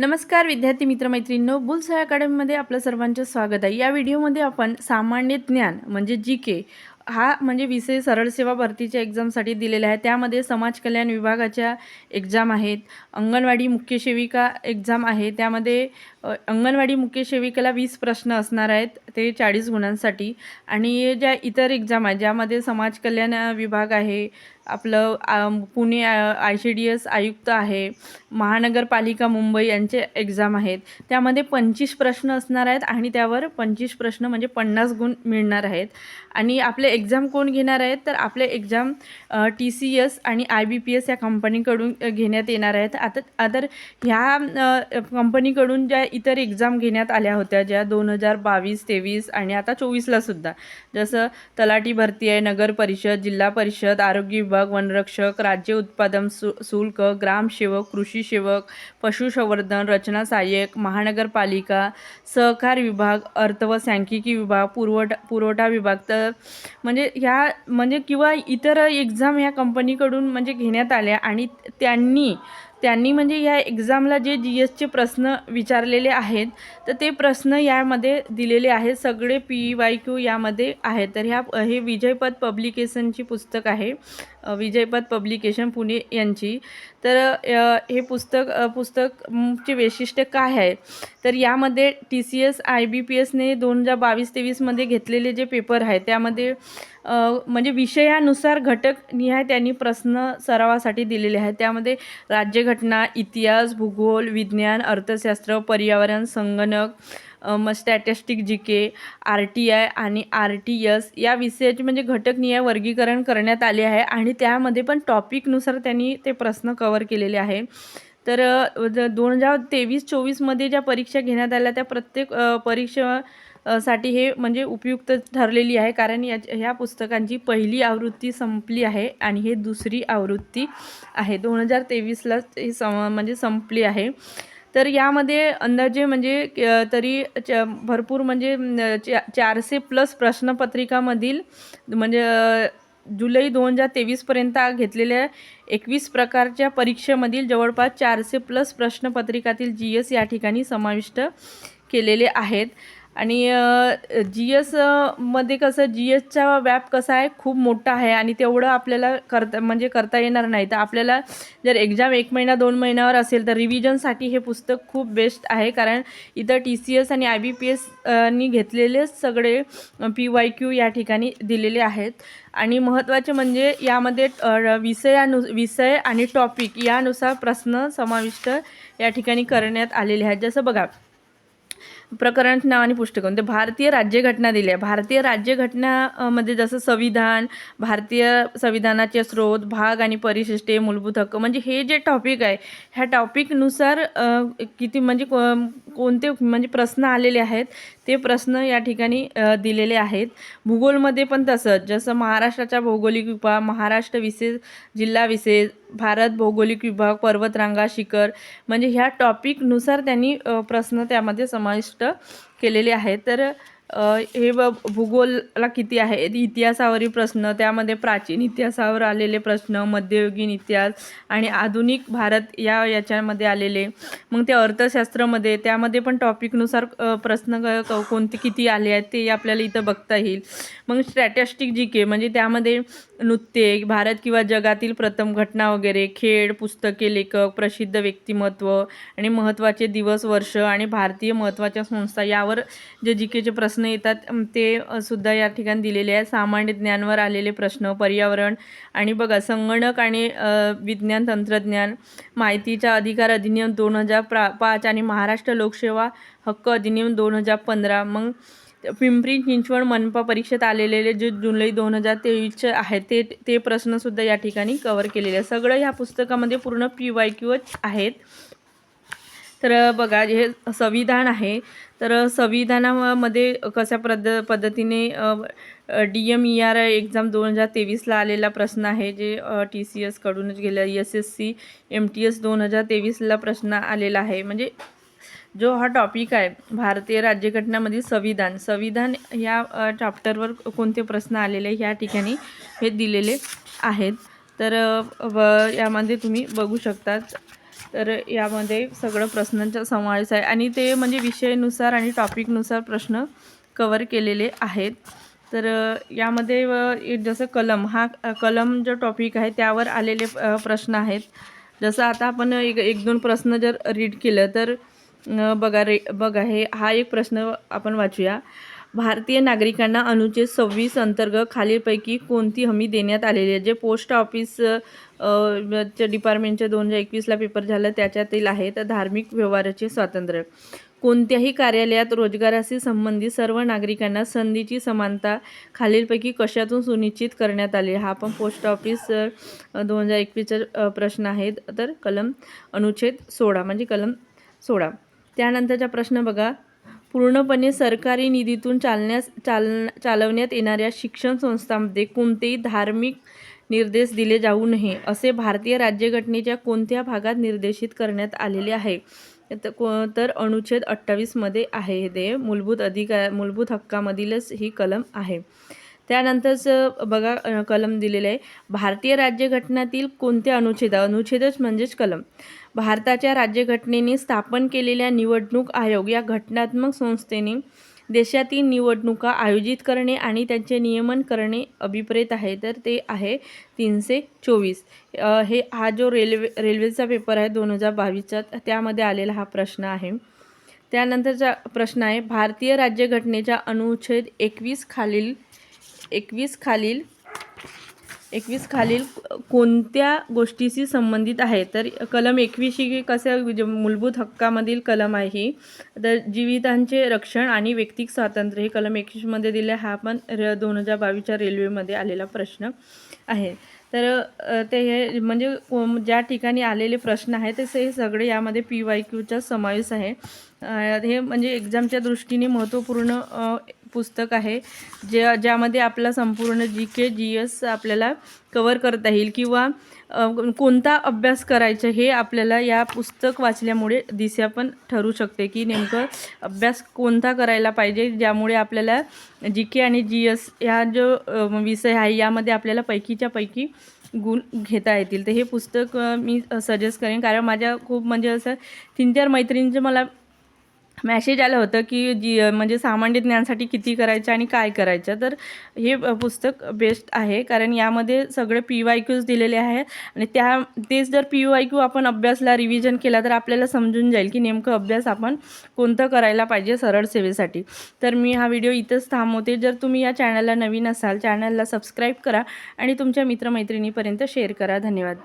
नमस्कार विद्यार्थी मित्रमैत्रिणींनो. बुल्स अकॅडमीमध्ये आपलं सर्वांचं स्वागत आहे. या व्हिडिओमध्ये आपण सामान्य ज्ञान म्हणजे जी के हा म्हणजे विषय सरळ सेवा भरतीच्या एक्झामसाठी दिलेला आहे. त्यामध्ये समाज कल्याण विभागाच्या एक्झाम आहेत अंगणवाडी मुख्य सेविका एक्झाम आहे. त्यामध्ये अंगणवाडी मुख्य सेविकेला वीस प्रश्न असणार आहेत. ते चाळीस गुणांसाठी. आणि ज्या इतर एक्झाम आहेत ज्यामध्ये समाज कल्याण विभाग आहे आपलं Pune I C D S आयुक्त आहे महानगरपालिका मुंबई यांचे एक्झाम आहेत. त्यामध्ये पंचवीस प्रश्न असणार आहेत आणि त्यावर पंचवीस प्रश्न म्हणजे पन्नास गुण मिळणार आहेत. आणि आपले एक्झाम कोण घेणार आहेत? तर आपले एक्झाम टी सी एस आणि आय बी पी एस या कंपनीकडून घेण्यात येणार आहेत. आता अदर ह्या कंपनीकडून ज्या इतर एक्झाम घेण्यात आल्या होत्या ज्या दोन हजार बावीस तेवीस आणि आता चोवीसला सुद्धा. जसं तलाठी भरती आहे नगर परिषद जिल्हा परिषद आरोग्य विभाग वनरक्षक राज्य उत्पादन सु शुल्क ग्रामसेवक कृषी सेवक पशुसंवर्धन रचना सहाय्यक महानगरपालिका सहकार विभाग अर्थ व सांख्यिकी विभाग पुरवठा पुरवठा विभाग. तर म्हणजे ह्या म्हणजे किंवा इतर एक्झाम ह्या कंपनीकडून म्हणजे घेण्यात आल्या आणि त्यांनी त्यांनी म्हणजे ह्या एक्झामला जे जी एसचे प्रश्न विचारलेले आहेत तर ते प्रश्न यामध्ये दिलेले आहेत सगळे पी वाय क्यू यामध्ये आहेत. तर ह्या हे विजयपद पब्लिकेशनची पुस्तक आहे. विजयपद पब्लिकेशन पुणे यांची. तर हे पुस्तक पुस्तकचे वैशिष्ट्य काय आहे? तर यामध्ये T C S I B P एसने दोन हजार बावीस तेवीसमध्ये घेतलेले जे पेपर आहे त्यामध्ये म्हणजे विषयानुसार घटक निहाय त्यांनी प्रश्न सरावासाठी दिलेले आहेत. त्यामध्ये राज्यघटना इतिहास भूगोल विज्ञान अर्थशास्त्र पर्यावरण संगणक मग statistic G K R T I आणि आर टी एस या विषयाचे म्हणजे घटकनिहाय वर्गीकरण करण्यात आले आहे आणि त्यामध्ये पण टॉपिकनुसार त्यांनी ते प्रश्न कवर केलेले आहे. तर दोन हजार तेवीस चोवीसमध्ये ज्या परीक्षा घेण्यात आल्या त्या प्रत्येक परीक्षा साठी हे म्हणजे उपयुक्त ठरलेली आहे कारण या ह्या पुस्तकांची पहिली आवृत्ती संपली आहे आणि हे दुसरी आवृत्ती आहे. दोन हजार तेवीसलाच ही सम म्हणजे संपली आहे. तर यामध्ये अंदाजे म्हणजे तरी च भरपूर म्हणजे चा चारशे प्लस प्रश्नपत्रिकामधील म्हणजे जुलै दोन हजार तेवीसपर्यंत घेतलेल्या एकवीस प्रकारच्या परीक्षेमधील जवळपास चारशे प्लस प्रश्नपत्रिकातील जी एस या ठिकाणी समाविष्ट केलेले आहेत. आणि जी एसमध्ये कसं जी एसचा व्याप कसा आहे खूप मोठा आहे आणि तेवढं आपल्याला करता म्हणजे करता येणार नाही. तर आपल्याला जर एक्झाम एक महिना दोन महिन्यावर असेल तर रिव्हिजनसाठी हे पुस्तक खूप बेस्ट आहे. कारण इथं टी सी एस आणि आय बी पी एस नी घेतलेलेच सगळे पी वाय क्यू या ठिकाणी दिलेले आहेत. आणि महत्त्वाचे म्हणजे यामध्ये विषयानु विषय आणि टॉपिक यानुसार प्रश्न समाविष्ट या ठिकाणी करण्यात आलेले आहेत. जसं बघा प्रकरण नावाने पुस्तक. म्हणजे ते भारतीय राज्यघटना दिली आहे. भारतीय राज्यघटनामध्ये जसं संविधान भारतीय संविधानाचे स्रोत भाग आणि परिशिष्टे मूलभूत हक्क म्हणजे हे जे टॉपिक आहे ह्या टॉपिकनुसार किती म्हणजे को- कोणते म्हणजे प्रश्न आलेले आहेत ते प्रश्न या ठिकाणी दिलेले आहेत. भूगोलमध्ये पण तसंच जसं महाराष्ट्राच्या भौगोलिक विभाग महाराष्ट्र विशेष जिल्हा विशेष भारत भौगोलिक विभाग पर्वतरांगा शिखर म्हणजे ह्या टॉपिकनुसार त्यांनी प्रश्न त्यामध्ये समाविष्ट केलेले आहेत. तर हे ब भूगोलला किती आहे? इतिहासावरील प्रश्न त्यामध्ये प्राचीन इतिहासावर आलेले प्रश्न मध्ययुगीन इतिहास आणि आधुनिक भारत या याच्यामध्ये आलेले. मग ते अर्थशास्त्रामध्ये त्यामध्ये पण टॉपिकनुसार प्रश्न क- कोणते किती आले आहेत ते आपल्याला इथं बघता येईल. मग स्ट्रॅटॅस्टिक जी के म्हणजे त्यामध्ये नृत्य भारत किंवा जगातील प्रथम घटना वगैरे खेळ पुस्तके लेखक प्रसिद्ध व्यक्तिमत्व आणि महत्त्वाचे दिवस वर्ष आणि भारतीय महत्त्वाच्या संस्था यावर जे जी केचे प्रश्न प्रश्न येतात. ते सुद्धा या ठिकाणी दिलेले आहे सामान्य ज्ञानवर आलेले प्रश्न पर्यावरण आणि बघा संगणक आणि विज्ञान तंत्रज्ञान माहितीचा अधिकार अधिनियम दोन हजार प्रा पाच आणि महाराष्ट्र लोकसेवा हक्क अधिनियम दोन हजार पंधरा. मग पिंपरी चिंचवड मनपा परीक्षेत आलेले जे जुलै दोन हजार तेवीसचे आहेत ते ते प्रश्नसुद्धा या ठिकाणी कवर केलेले आहे सगळं ह्या पुस्तकामध्ये पूर्ण पी वाय क्यूच आहेत. तर बघा हे संविधान आहे तर संविधानामध्ये कशा पद पद्धतीने D M E R exam दोन हजार तेवीसला आलेला प्रश्न आहे जे टी सी एसकडूनच गेला S S C M T S दोन हजार तेवीसला प्रश्न आलेला आहे. म्हणजे जो हा टॉपिक आहे भारतीय राज्यघटनामधील संविधान संविधान ह्या चॅप्टरवर कोणते प्रश्न आलेले ह्या ठिकाणी हे दिलेले आहेत. तर व यामध्ये तुम्ही बघू शकतात. तर यामध्ये सगळं प्रश्नांचा समावेश आहे. आणि ते म्हणजे विषयानुसार आणि टॉपिकनुसार प्रश्न कवर केलेले आहेत. तर यामध्ये जसं कलम हा कलम जो टॉपिक आहे त्यावर आलेले प्रश्न आहेत. जसं आता आपण एक एक दोन प्रश्न जर रीड केलं तर बघा रे बघा हे हा एक प्रश्न आपण वाचूया. भारतीय नागरिकांना अनुच्छेद सव्वीस अंतर्गत खालीलपैकी कोणती हमी देण्यात आलेली आहे? जे पोस्ट ऑफिस च्या डिपार्टमेंटच्या दोन हजार एकवीसला पेपर झाला त्याच्यातील आहे तर धार्मिक व्यवहाराचे स्वातंत्र्य. कोणत्याही कार्यालयात रोजगाराशी संबंधित सर्व नागरिकांना संधीची समानता खालीलपैकी कशातून सुनिश्चित करण्यात आली? हा पण पोस्ट ऑफिस दोन हजार एकवीसचा प्रश्न आहे. तर कलम अनुच्छेद सोळा म्हणजे कलम सोळा. त्यानंतरचा प्रश्न बघा. पूर्णपणे सरकारी निधीतून चालण्यास चाल चालवण्यात येणाऱ्या शिक्षण संस्थांमध्ये कोणतेही धार्मिक निर्देश दिले जाऊ नये असे भारतीय राज्यघटनेच्या कोणत्या भागात निर्देशित करण्यात आलेले आहे? को- तर अनुच्छेद अठ्ठावीसमध्ये आहे. ते मूलभूत अधिकार मूलभूत हक्कामधीलच ही कलम आहे. त्यानंतरचं बघा कलम दिलेलं आहे. भारतीय राज्यघटनातील कोणते अनुच्छेद? अनुच्छेदच म्हणजेच कलम. भारताच्या राज्यघटनेने स्थापन केलेल्या निवडणूक आयोग या घटनात्मक संस्थेने देशातील निवडणुका आयोजित करणे आणि त्यांचे नियमन करणे अभिप्रेत आहे. तर ते आहे तीनशे चोवीस. हे हा जो रेल्वे रेल्वेचा पेपर आहे दोन हजार बावीसचा त्यामध्ये आलेला हा प्रश्न आहे. त्यानंतरचा प्रश्न आहे भारतीय राज्यघटनेच्या अनुच्छेद एकवीस खालील एकवीस खालील एकवीस खालील कोणत्या गोष्टीशी संबंधित आहे? तर कलम एकवीस ही कसं जे मूलभूत हक्कामधील कलम आहे ही? तर जीवितांचे रक्षण आणि व्यक्तिक स्वातंत्र्य हे कलम एकवीसमध्ये दिले. हा पण र दोन हजार बावीसच्या रेल्वेमध्ये आलेला प्रश्न आहे. तर ते हे म्हणजे ज्या ठिकाणी आलेले प्रश्न आहेत ते हे सगळे यामध्ये पी वाय क्यूचा समावेश आहे. हे म्हणजे एक्झामच्या दृष्टीने महत्त्वपूर्ण पुस्तक आहे ज्या ज्यामध्ये आपला संपूर्ण जी के जी एस आपल्याला कवर करता येईल किंवा कोणता अभ्यास करायचा हे आपल्याला या पुस्तक वाचल्यामुळे दिशा पण ठरू शकते की नेमकं अभ्यास कोणता करायला पाहिजे ज्यामुळे आपल्याला जी के आणि जी एस ह्या जो विषय आहे यामध्ये आपल्याला पैकीच्या पैकी गुण घेता येतील. तर हे पुस्तक मी सजेस्ट करेन. कारण माझ्या खूप म्हणजे असं तीन चार मैत्रिणींचे मला मॅसेज आलं होतं की जी म्हणजे सामान्य ज्ञानसाठी किती करायचं आणि काय करायचं. तर हे पुस्तक बेस्ट आहे. कारण यामध्ये सगळे पी वाय क्यूज दिलेले आहे आणि त्या तेच जर पी वाय क्यू आपण अभ्यासला रिव्हिजन केला तर आपल्याला समजून जाईल की नेमकं अभ्यास आपण कोणतं करायला पाहिजे सरळ सेवेसाठी. तर मी हा व्हिडिओ इथंच थांबवते. जर तुम्ही या चॅनलला नवीन असाल चॅनलला सबस्क्राईब करा आणि तुमच्या मित्रमैत्रिणीपर्यंत शेअर करा. धन्यवाद.